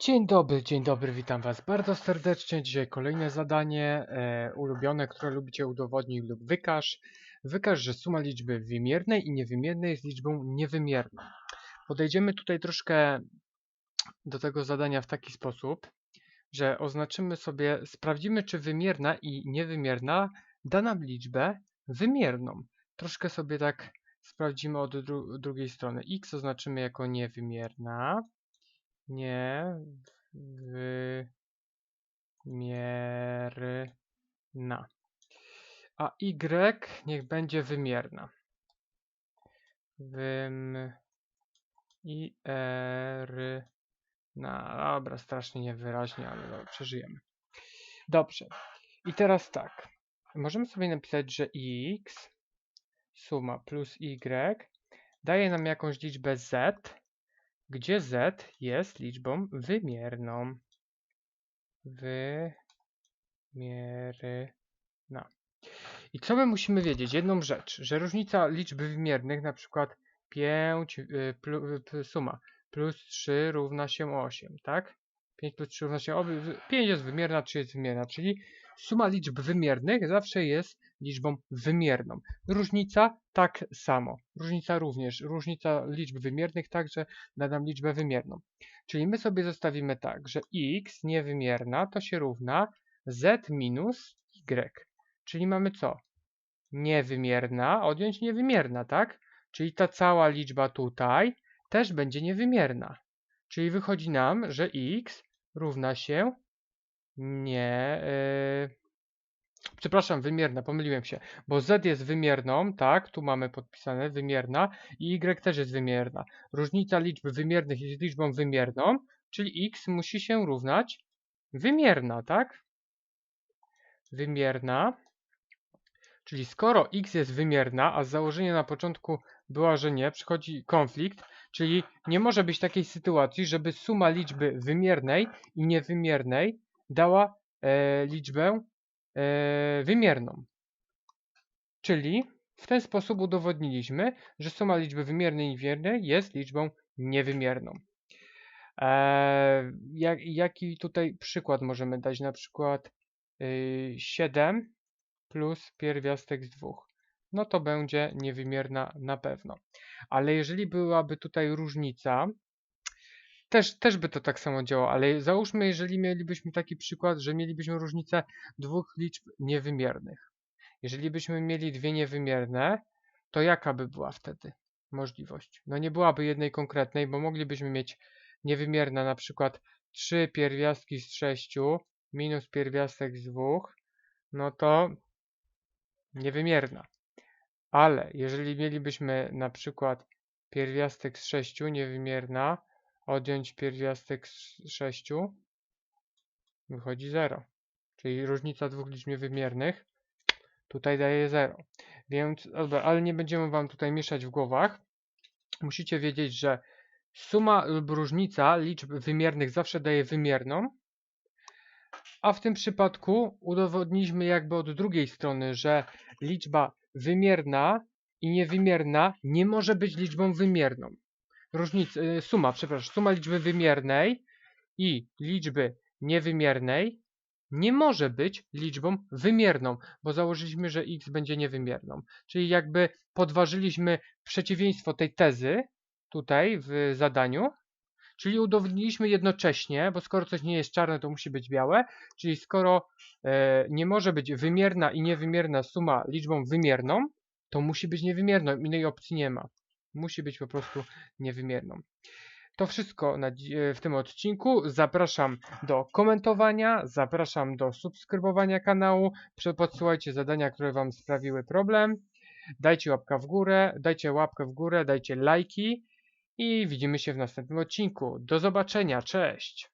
Dzień dobry, dzień dobry, witam Was bardzo serdecznie. Dzisiaj kolejne zadanie e, ulubione, które lubicie udowodnij lub wykaż. Wykaż, że suma liczby wymiernej i niewymiernej jest liczbą niewymierną. Podejdziemy tutaj troszkę do tego zadania w taki sposób, że oznaczymy sobie, sprawdzimy czy wymierna i niewymierna da nam liczbę wymierną. Troszkę sobie tak sprawdzimy od dru drugiej strony. x oznaczymy jako niewymierna. Nie wymierna. A y niech będzie wymierna. Wym i r na dobra, strasznie niewyraźnie, ale przeżyjemy. Dobrze. I teraz tak. Możemy sobie napisać, że x suma plus y daje nam jakąś liczbę z, gdzie z jest liczbą wymierną. Wymierna. I co my musimy wiedzieć? Jedną rzecz, że różnica liczby wymiernych, na przykład 5, y, plu, y, suma plus 3 równa się 8, tak? 5 plus 3 równa się 8, 5 jest wymierna, 3 jest wymierna, czyli suma liczb wymiernych zawsze jest liczbą wymierną. Różnica tak samo. Różnica również. Różnica liczb wymiernych także da nam liczbę wymierną. Czyli my sobie zostawimy tak, że x niewymierna to się równa z minus y. Czyli mamy co? Niewymierna odjąć niewymierna, tak? Czyli ta cała liczba tutaj też będzie niewymierna. Czyli wychodzi nam, że x równa się nie. Yy, przepraszam, wymierna, pomyliłem się, bo z jest wymierną, tak, tu mamy podpisane wymierna i y też jest wymierna. Różnica liczby wymiernych jest liczbą wymierną, czyli x musi się równać wymierna, tak? Wymierna. Czyli skoro x jest wymierna, a z założenia na początku była, że nie, przychodzi konflikt, czyli nie może być takiej sytuacji, żeby suma liczby wymiernej i niewymiernej dała e, liczbę e, wymierną. Czyli w ten sposób udowodniliśmy, że suma liczby wymiernej i niewymiernej jest liczbą niewymierną. E, jak, jaki tutaj przykład możemy dać? Na przykład y, 7 plus pierwiastek z 2. No to będzie niewymierna na pewno. Ale jeżeli byłaby tutaj różnica, też, też by to tak samo działało, ale załóżmy, jeżeli mielibyśmy taki przykład, że mielibyśmy różnicę dwóch liczb niewymiernych. Jeżeli byśmy mieli dwie niewymierne, to jaka by była wtedy możliwość? No nie byłaby jednej konkretnej, bo moglibyśmy mieć niewymierne na przykład 3 pierwiastki z 6 minus pierwiastek z 2, no to niewymierna. Ale jeżeli mielibyśmy na przykład pierwiastek z 6 niewymierna, odjąć pierwiastek z 6, wychodzi 0. Czyli różnica dwóch liczb niewymiernych tutaj daje 0. Więc, dobra, ale nie będziemy Wam tutaj mieszać w głowach. Musicie wiedzieć, że suma lub różnica liczb wymiernych zawsze daje wymierną, a w tym przypadku udowodniliśmy jakby od drugiej strony, że liczba wymierna i niewymierna nie może być liczbą wymierną różnica, y, suma, przepraszam, suma liczby wymiernej i liczby niewymiernej nie może być liczbą wymierną, bo założyliśmy, że x będzie niewymierną. Czyli jakby podważyliśmy przeciwieństwo tej tezy tutaj w zadaniu, czyli udowodniliśmy jednocześnie, bo skoro coś nie jest czarne, to musi być białe, czyli skoro e, nie może być wymierna i niewymierna suma liczbą wymierną, to musi być niewymierną, innej opcji nie ma musi być po prostu niewymierną. To wszystko na, w tym odcinku. Zapraszam do komentowania, zapraszam do subskrybowania kanału. Podsyłajcie zadania, które Wam sprawiły problem. Dajcie łapkę w górę, dajcie łapkę w górę, dajcie lajki i widzimy się w następnym odcinku. Do zobaczenia, cześć!